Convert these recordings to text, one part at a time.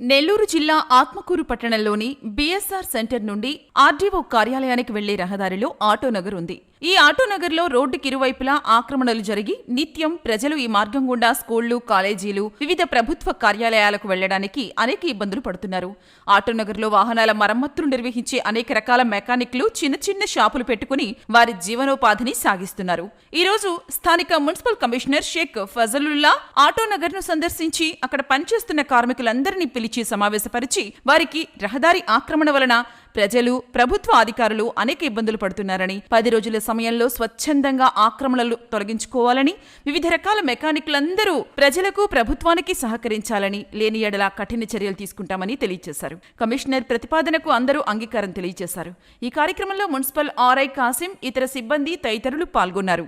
నెల్లూరు జిల్లా ఆత్మకూరు పట్టణంలోని BSR centre నుండి ఆర్డీఓ కార్యాలయానికి వెళ్ళే రహదారిలో ఆటోనగర్ ఉంది. ఈ ఆటోనగర్లో రోడ్డుకి ఇరువైపులా ఆక్రమణలు జరిగి నిత్యం ప్రజలు ఈ మార్గం గుండా స్కూళ్ళు కాలేజీలు వివిధ ప్రభుత్వ కార్యాలయాలకు వెళ్ళడానికి అనేక ఇబ్బందులు పడుతున్నారు. ఆటోనగర్లో వాహనాల మరమ్మతులు నిర్వహించే అనేక రకాల మెకానిక్లు చిన్న చిన్న షాపులు పెట్టుకుని వారి జీవనోపాధిని సాగిస్తున్నారు. ఈ రోజు స్థానిక మున్సిపల్ కమిషనర్ షేక్ ఫజలుల్లా ఆటోనగర్ను సందర్శించి అక్కడ పనిచేస్తున్న కార్మికులందరినీ పిలిచి సమావేశపరిచి వారికి రహదారి ఆక్రమణ వలన ప్రజలు ప్రభుత్వ అధికారులు అనేక ఇబ్బందులు పడుతున్నారని పది రోజుల సమయంలో స్వచ్ఛందంగా ఆక్రమణలు తొలగించుకోవాలని వివిధ రకాల మెకానిక్లందరూ ప్రజలకు ప్రభుత్వానికి సహకరించాలని లేని ఎడల కఠిన చర్యలు తీసుకుంటామని తెలియజేశారు. కమిషనర్ ప్రతిపాదనకు అందరూ అంగీకారం తెలియజేశారు. ఈ కార్యక్రమంలో మున్సిపల్ ఆర్ఐ కాసిం ఇతర సిబ్బంది తదితరులు పాల్గొన్నారు.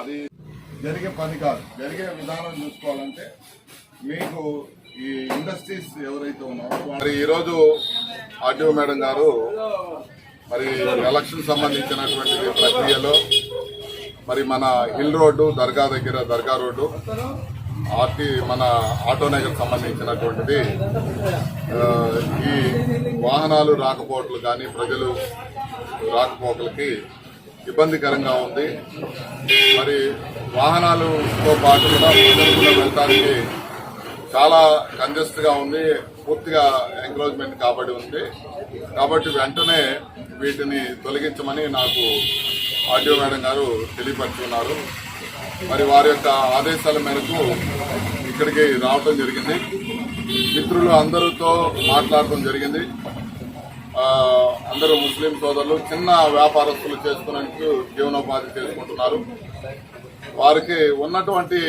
అది జరిగే పని కాదు. జరిగే విధానం చూసుకోవాలంటే మీకు ఈ ఇండస్ట్రీస్ ఎవరైతే ఉన్నారో మరి ఈరోజు ఆర్టీఓ మేడం గారు మరి ఎలక్షన్ సంబంధించినటువంటి ప్రక్రియలో మరి మన హిల్ రోడ్డు దర్గా దగ్గర దర్గా రోడ్డు ఆర్టీ మన ఆటోనగర్ సంబంధించినటువంటిది ఈ వాహనాలు రాకపోకలు కానీ ప్రజలు రాకపోకలకి ఇబ్బందికరంగా ఉంది. మరి వాహనాలతో పాటు కూడా ప్రజలు కూడా వెళ్ళడానికి చాలా కంజెస్ట్గా ఉంది పూర్తిగా ఎంక్రోచ్మెంట్ కాబడి ఉంది. కాబట్టి వెంటనే వీటిని తొలగించమని నాకు ఆర్డీఓ మేడం గారు తెలియపరుచుకున్నారు మరి వారి యొక్క ఆదేశాల మేరకు ఇక్కడికి రావడం జరిగింది. మిత్రులు అందరితో మాట్లాడటం జరిగింది. అందరూ ముస్లిం సోదరులు చిన్న వ్యాపారస్తులు చేసుకునేందుకు జీవనోపాధి చేసుకుంటున్నారు. వారికి ఉన్నటువంటి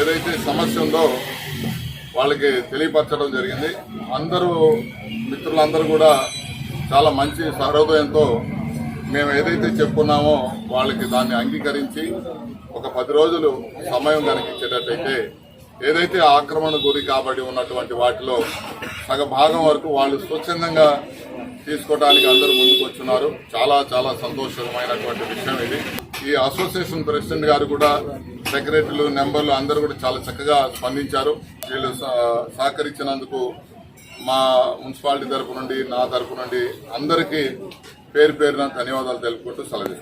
ఏదైతే సమస్య ఉందో వాళ్ళకి తెలియపరచడం జరిగింది. అందరూ మిత్రులందరూ కూడా చాలా మంచి సహృదయంతో మేము ఏదైతే చెప్పుకున్నామో వాళ్ళకి దాన్ని అంగీకరించి ఒక పది రోజులు సమయం కనుక ఇచ్చేటట్టయితే ఏదైతే ఆక్రమణ గురి కాబడి ఉన్నటువంటి వాటిలో సగ భాగం వరకు వాళ్ళు స్వచ్ఛందంగా తీసుకోవడానికి అందరూ ముందుకు వచ్చున్నారు చాలా చాలా సంతోషకరమైనటువంటి విషయం ఇది. ఈ అసోసియేషన్ ప్రెసిడెంట్ గారు కూడా సెక్రటరీలు నెంబర్లు అందరూ కూడా చాలా చక్కగా స్పందించారు. వీళ్ళు సహ- సహకరించినందుకు మా మున్సిపాలిటీ తరపు నుండి నా తరపు నుండి అందరికీ పేరు పేరున ధన్యవాదాలు తెలుపుకుంటూ సెలవు